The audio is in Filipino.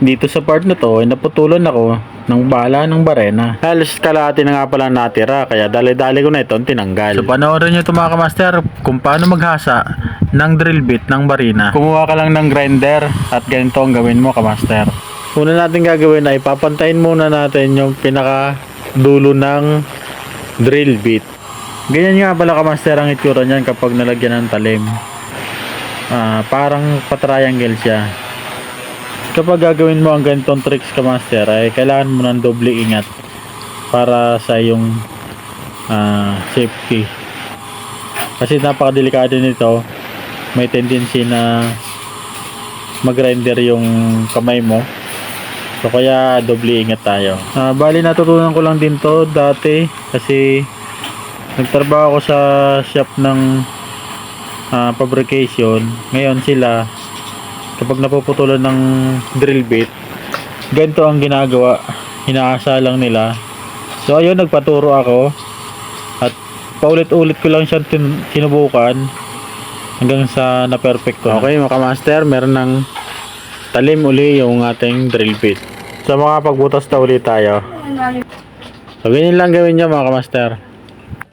dito sa part na to ay naputulan ako ng bala ng barena. Halos kalahati na nga pala natira kaya dali-dali ko na itong tinanggal. So panoorin nyo ito mga kamaster kung paano maghasa ng drill bit ng barina. Kumuha ka lang ng grinder at ganito ang gawin mo kamaster. Una natin gagawin ay papantayin muna natin yung pinaka dulo ng drill bit. Ganyan nga pala kamaster ang itsura niyan kapag nalagyan ng talim. Ah, parang patriangle siya. Kapag gagawin mo ang ganitong tricks ka master ay kailangan mo ng doble ingat para sa yung ah, safety. Kasi napakadelikado nito. May tendency na mag-render yung kamay mo. So kaya doble ingat tayo. Ah, bali natutunan ko lang din to dati kasi nagtrabaho ako sa shop ng ah, fabrication. Ngayon sila kapag napuputulan ng drill bit, ganito ang ginagawa. Inaasa lang nila. So ayun, nagpaturo ako at paulit-ulit ko lang siya tin- sinubukan hanggang sa na-perfecto. Okay, mga master, meron ng talim uli yung ating drill bit. So mga pagbutas na ulit tayo. So ganyan lang gawin niya mga master.